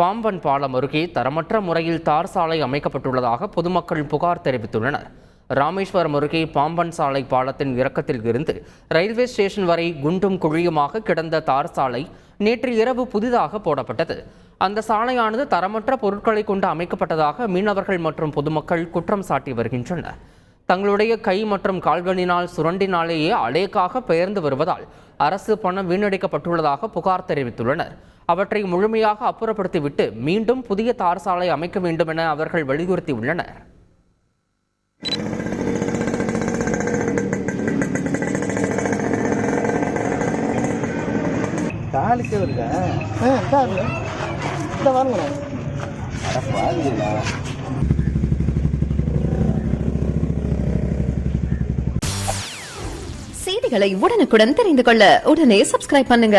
பாம்பன் பாலம் அருகே தரமற்ற முறையில் தார் சாலை அமைக்கப்பட்டுள்ளதாக பொதுமக்கள் புகார் தெரிவித்துள்ளனர். ராமேஸ்வரம் அருகே பாம்பன் சாலை பாலத்தின் இறக்கத்தில் இருந்து ரயில்வே ஸ்டேஷன் வரை குண்டும் குழியுமாக கிடந்த தார் சாலை நேற்று இரவு புதிதாக போடப்பட்டது. அந்த சாலையானது தரமற்ற பொருட்களை கொண்டு அமைக்கப்பட்டதாக மீனவர்கள் மற்றும் பொதுமக்கள் குற்றம் சாட்டி வருகின்றனர். தங்களுடைய கை மற்றும் கால்களினால் சுரண்டினாலேயே அலேக்காக பெயர்ந்து வருவதால் அரசு பணம் வீணடிக்கப்பட்டுள்ளதாக புகார் தெரிவித்துள்ளனர். அவற்றை முழுமையாக அப்புறப்படுத்திவிட்டு மீண்டும் புதிய தார் சாலை அமைக்க வேண்டும் என அவர்கள் வலியுறுத்தியுள்ளனர். தாலிக்கே இந்த செய்திகளை உடனுக்குடன் தெரிந்து கொள்ள உடனே சப்ஸ்கிரைப் பண்ணுங்க.